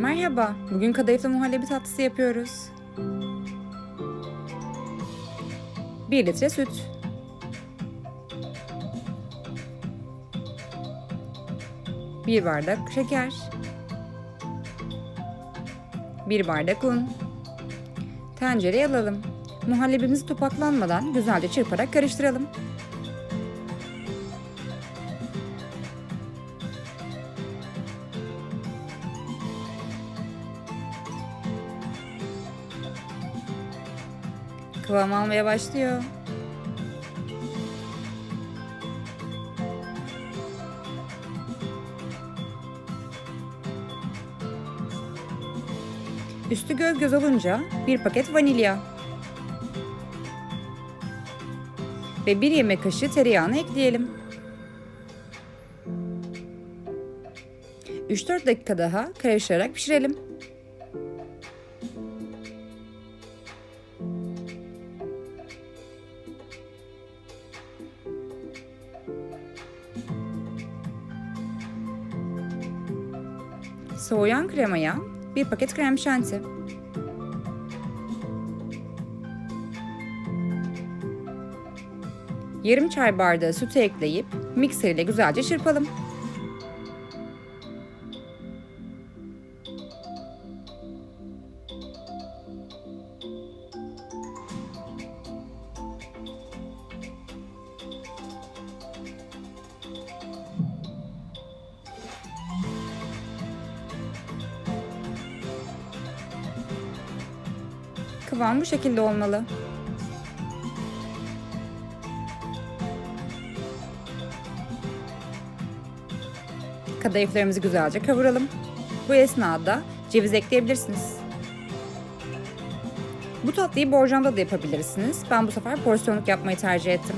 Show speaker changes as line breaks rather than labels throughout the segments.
Merhaba, bugün kadayıflı muhallebi tatlısı yapıyoruz. 1 litre süt. Bir bardak şeker. Bir bardak un. Tencereye alalım. Muhallebimiz topaklanmadan güzelce çırparak karıştıralım. Kıvam almaya başlıyor. Üstü göz göz olunca bir paket vanilya ve bir yemek kaşığı tereyağını ekleyelim. 3-4 dakika daha karıştırarak pişirelim. Soğuyan kremaya bir paket krem şanti. Yarım çay bardağı sütü ekleyip mikser ile güzelce çırpalım. Kıvam bu şekilde olmalı. Kadayıflarımızı güzelce kavuralım. Bu esnada ceviz ekleyebilirsiniz. Bu tatlıyı borcamda da yapabilirsiniz. Ben bu sefer porsiyonluk yapmayı tercih ettim.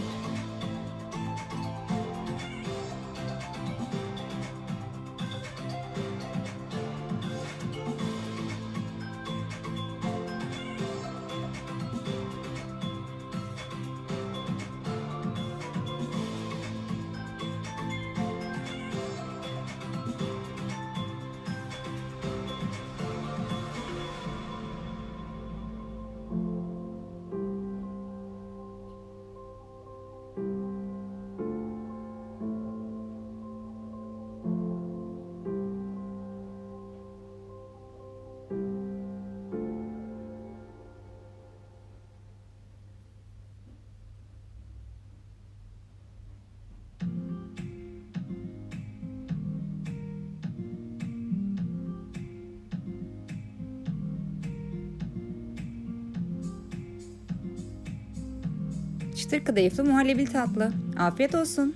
Çıtır kadayıflı muhallebili tatlı. Afiyet olsun.